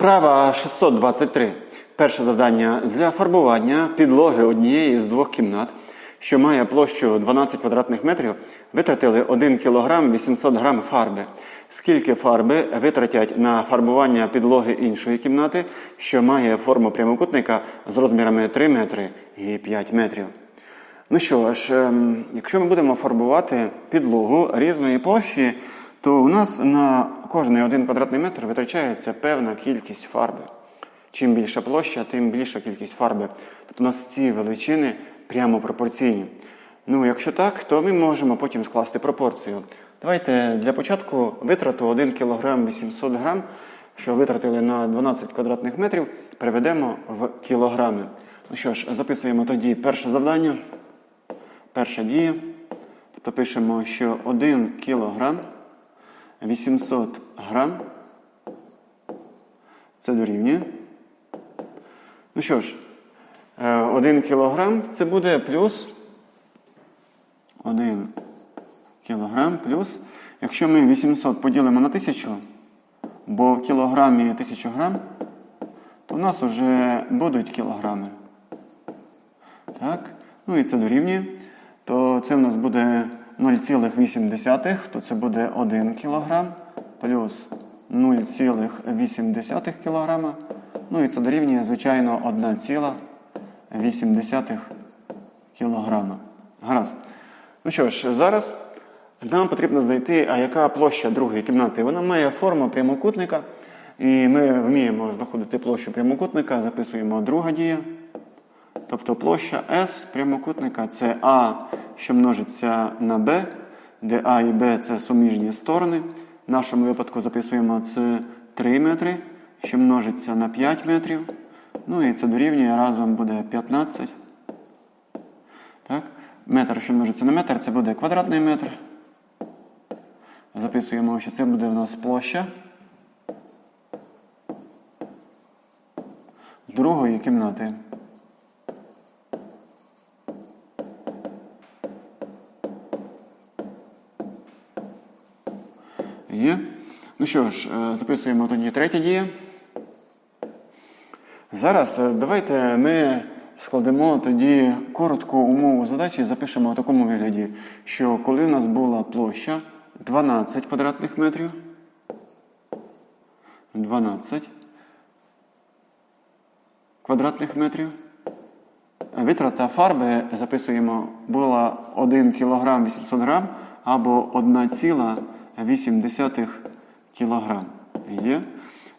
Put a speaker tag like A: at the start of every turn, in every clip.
A: Вправа 623. Перше завдання для фарбування підлоги однієї з двох кімнат, що має площу 12 квадратних метрів, витратили 1 кг 800 г фарби. Скільки фарби витратять на фарбування підлоги іншої кімнати, що має форму прямокутника з розмірами 3 метри і 5 метрів? Ну що ж, ем, якщо ми будемо фарбувати підлогу різної площі, то у нас на кожний один квадратний метр витрачається певна кількість фарби. Чим більша площа, тим більша кількість фарби. Тобто у нас ці величини прямо пропорційні. Ну, якщо так, то ми можемо потім скласти пропорцію. Давайте для початку витрату 1 кг 800 г, що витратили на 12 квадратних метрів, переведемо в кілограми. Ну що ж, записуємо тоді перше завдання. Перша дія. Тобто пишемо, що 1 кілограм 800 грам. Це дорівнює. Ну що ж, 1 кілограм це буде плюс 1 кілограм плюс. Якщо ми 800 поділимо на 1000, бо в кілограмі 1000 грам, то у нас вже будуть кілограми. Так, ну і це дорівнює. То це в нас буде 0,8, то це буде 1 кг плюс 0,8 кг. Ну і це дорівнює, звичайно, 1,8 кг. Гаразд. Ну що ж, зараз нам потрібно знайти, а яка площа другої кімнати. Вона має форму прямокутника. І ми вміємо знаходити площу прямокутника, записуємо друга дія. Тобто площа S прямокутника це А, що множиться на Б, де А і Б це суміжні сторони. В нашому випадку записуємо це 3 метри, що множиться на 5 метрів. Ну і це дорівнює разом буде 15. Так? Метр, що множиться на метр, це буде квадратний метр. Записуємо, що це буде у нас площа другої кімнати. Є. Ну що ж, е, записуємо тоді третя дія. Зараз е, давайте ми складемо тоді коротку умову задачі і запишемо в такому вигляді, що коли у нас була площа 12 квадратних метрів, 12 квадратних метрів. Витрата фарби записуємо була 1 кг 800 г або 1,8 кг. Є.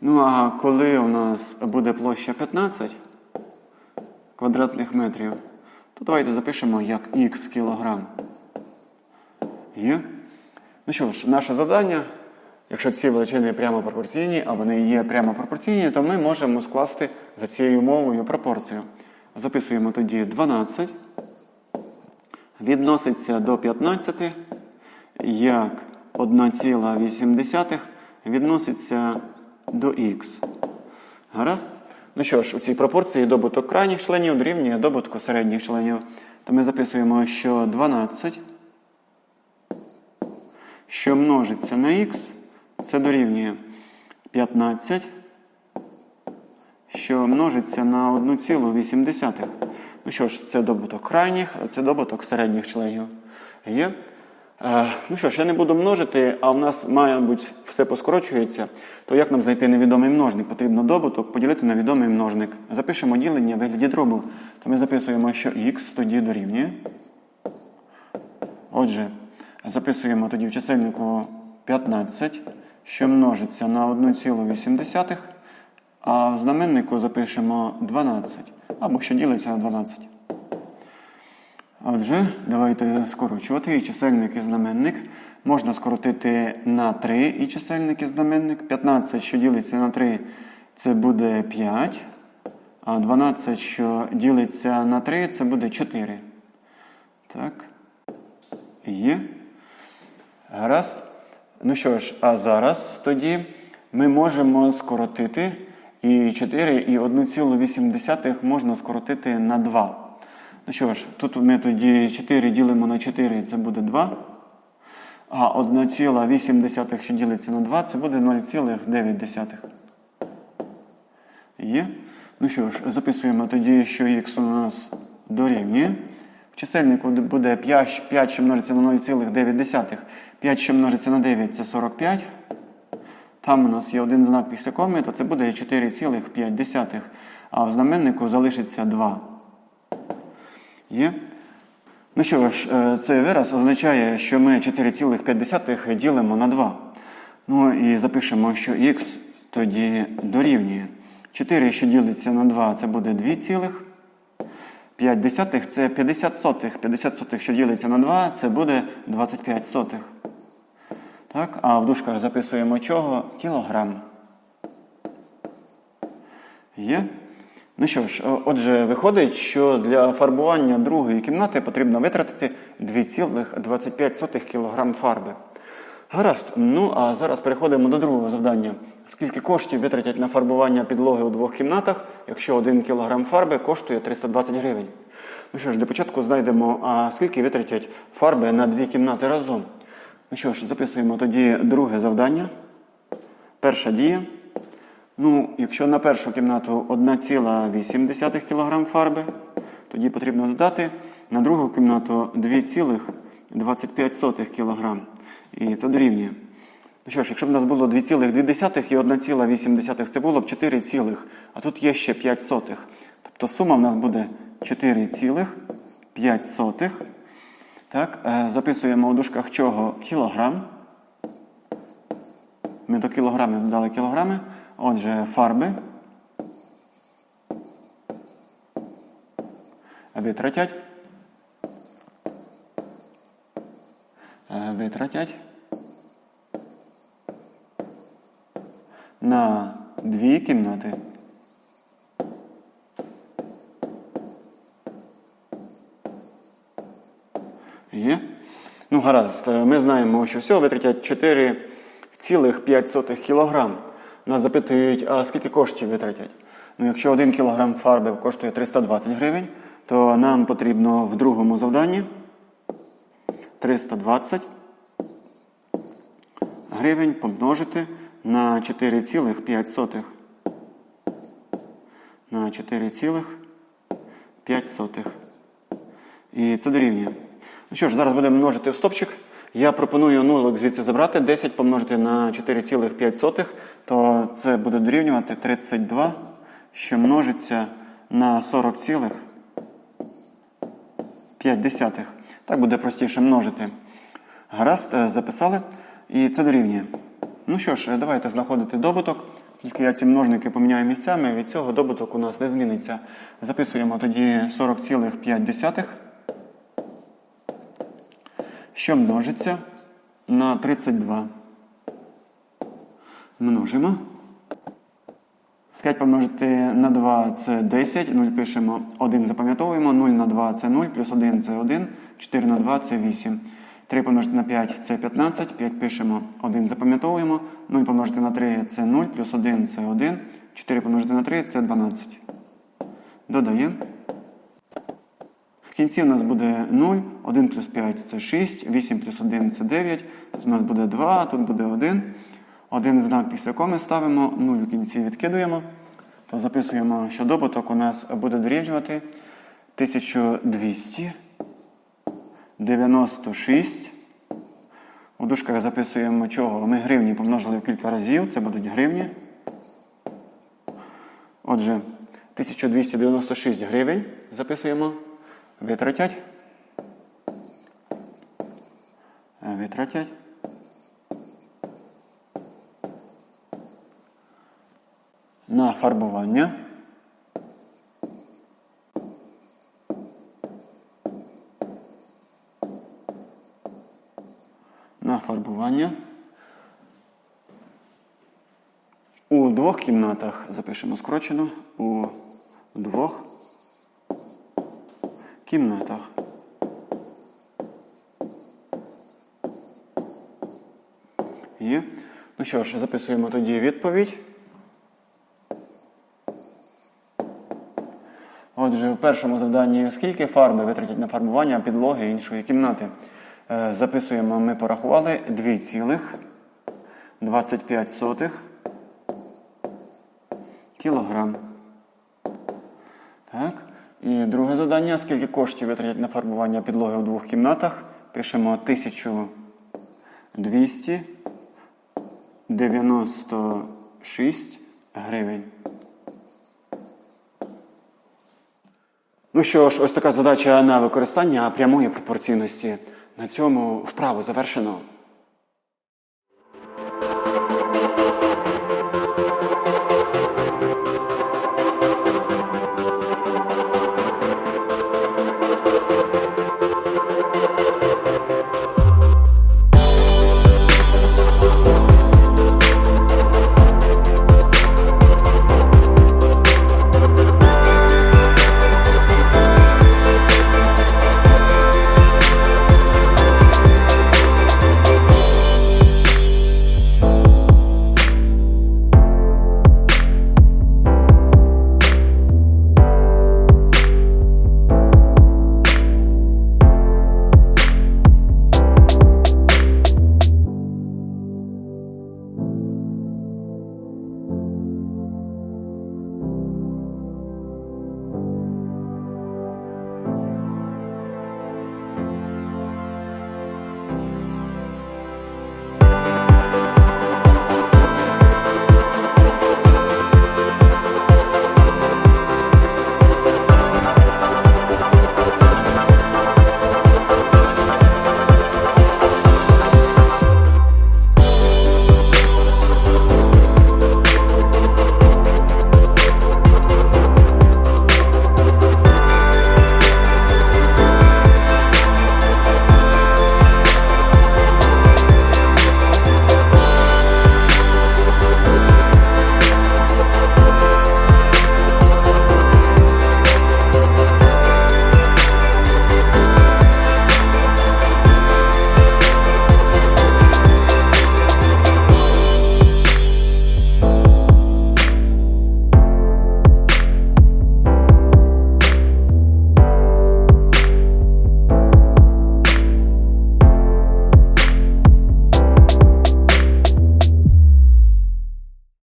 A: Ну а коли у нас буде площа 15 квадратних метрів, то давайте запишемо як х кілограм. Є. Ну що ж, наше завдання, якщо ці величини прямо пропорційні, а вони є прямо пропорційні, то ми можемо скласти за цією умовою пропорцію. Записуємо тоді 12. Відноситься до 15, як 1,8 відноситься до х. Гаразд? Ну що ж, у цій пропорції добуток крайніх членів дорівнює добутку середніх членів. То ми записуємо, що 12, що множиться на х, це дорівнює 15, що множиться на 1,8. Ну що ж, це добуток крайніх, а це добуток середніх членів. Є? Е, ну що ж, я не буду множити, а в нас, має бути, все поскорочується. То як нам знайти невідомий множник? Потрібно добуток поділити на відомий множник. Запишемо ділення в вигляді дробу. То ми записуємо, що х тоді дорівнює. Отже, записуємо тоді в чисельнику 15, що множиться на 1,8, а в знаменнику запишемо 12, або що ділиться на 12. Отже, давайте скорочувати і чисельник і знаменник. Можна скоротити на 3 і чисельник і знаменник. 15, що ділиться на 3, це буде 5. А 12, що ділиться на 3, це буде 4. Так. Є. Гаразд. Ну що ж, а зараз тоді ми можемо скоротити і 4, і 1,8 можна скоротити на 2. Ну що ж, тут ми тоді 4 ділимо на 4, це буде 2. А 1,8, що ділиться на 2, це буде 0,9. Є. Ну що ж, записуємо тоді, що х у нас дорівнює. В чисельнику буде 5, 5 що множиться на 0,9. 5, що множиться на 9 це 45. Там у нас є один знак після то це буде 4,5. А в знаменнику залишиться 2. Є? Ну що ж, е, цей вираз означає, що ми 4,5 ділимо на 2. Ну і запишемо, що х тоді дорівнює. 4, що ділиться на 2, це буде 2,5 десятих це 50 сотих. 50 сотих, що ділиться на 2, це буде 25 сотих. Так, а в дужках записуємо чого? Кілограм. Є? Ну що ж, отже, виходить, що для фарбування другої кімнати потрібно витратити 2,25 кг фарби. Гаразд. Ну а зараз переходимо до другого завдання. Скільки коштів витратять на фарбування підлоги у двох кімнатах, якщо 1 кг фарби коштує 320 гривень? Ну що ж, для початку знайдемо, а скільки витратять фарби на дві кімнати разом. Ну що ж, записуємо тоді друге завдання. Перша дія. Ну, якщо на першу кімнату 1,8 кг фарби, тоді потрібно додати на другу кімнату 2,25 кг. І це дорівнює. Ну що ж, якщо б у нас було 2,2 і 1,8, це було б 4, цілих, а тут є ще 5 сотих. Тобто сума в нас буде 4,5. Так, е, записуємо у дужках чого кілограм. Ми до кілограмів додали кілограми. Отже, фарби витратять. Е, Витратять на дві кімнати. Є? Ну, гаразд. Ми знаємо, що всього витратять 4,5 кг. Нас запитують, а скільки коштів витратять? Ну, якщо 1 кг фарби коштує 320 гривень, то нам потрібно в другому завданні 320 гривень помножити на 4,5. На 4,5. І це дорівнює. Ну що ж, зараз будемо множити в стопчик. Я пропоную нулик звідси забрати. 10 помножити на 4,5, то це буде дорівнювати 32, що множиться на 40,5. Так буде простіше множити. Гаразд, е, записали. І це дорівнює. Ну що ж, е, давайте знаходити добуток. Тільки я ці множники поміняю місцями, від цього добуток у нас не зміниться. Записуємо тоді 40,5 що множиться на 32. Множимо. 5 помножити на 2 це 10, 0 пишемо, 1 запам'ятовуємо, 0 на 2 це 0, плюс 1 це 1, 4 на 2 це 8. 3 помножити на 5 це 15, 5 пишемо, 1 запам'ятовуємо, 0 помножити на 3 це 0, плюс 1 це 1, 4 помножити на 3 це 12. Додаємо. В кінці у нас буде 0, 1 плюс 5 це 6, 8 плюс 1 це 9. Тут у нас буде 2, тут буде 1. Один знак після коми ставимо, 0 в кінці відкидуємо. То записуємо, що добуток у нас буде дорівнювати 1296. У дужках записуємо чого? Ми гривні помножили в кілька разів, це будуть гривні. Отже, 1296 гривень записуємо. Витратять. Витратять. На фарбування. На фарбування. У двох кімнатах запишемо скорочено. У двох кімнатах. Є. Ну що ж, записуємо тоді відповідь. Отже, в першому завданні скільки фарби витратять на фарбування підлоги іншої кімнати? Е, Записуємо, ми порахували 2,25 кілограм. І друге завдання. Скільки коштів витратять на фарбування підлоги у двох кімнатах? Пишемо 1296 гривень. Ну що ж, ось така задача на використання прямої пропорційності. На цьому вправу завершено.